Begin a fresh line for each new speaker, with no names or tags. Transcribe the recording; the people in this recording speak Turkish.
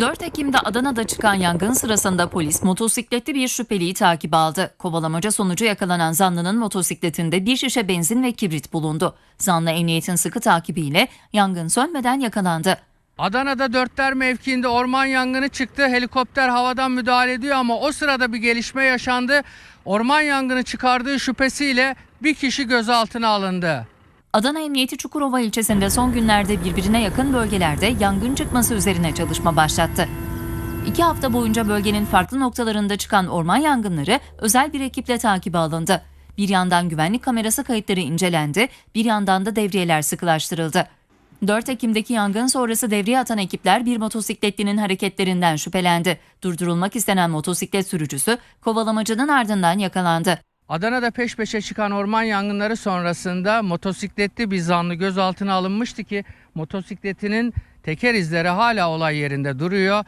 4 Ekim'de Adana'da çıkan yangın sırasında polis motosikletli bir şüpheliyi takip aldı. Kovalamaca sonucu yakalanan zanlının motosikletinde bir şişe benzin ve kibrit bulundu. Zanlı emniyetin sıkı takibiyle yangın sönmeden yakalandı.
Adana'da Dörtler mevkiinde orman yangını çıktı. Helikopter havadan müdahale ediyor ama o sırada bir gelişme yaşandı. Orman yangını çıkardığı şüphesiyle bir kişi gözaltına alındı.
Adana Emniyeti Çukurova ilçesinde son günlerde birbirine yakın bölgelerde yangın çıkması üzerine çalışma başlattı. İki hafta boyunca bölgenin farklı noktalarında çıkan orman yangınları özel bir ekiple takibe alındı. Bir yandan güvenlik kamerası kayıtları incelendi, bir yandan da devriyeler sıkılaştırıldı. 4 Ekim'deki yangın sonrası devreye atan ekipler bir motosikletlinin hareketlerinden şüphelendi. Durdurulmak istenen motosiklet sürücüsü kovalamacının ardından yakalandı.
Adana'da peş peşe çıkan orman yangınları sonrasında motosikletli bir zanlı gözaltına alınmıştı ki motosikletinin teker izleri hala olay yerinde duruyor.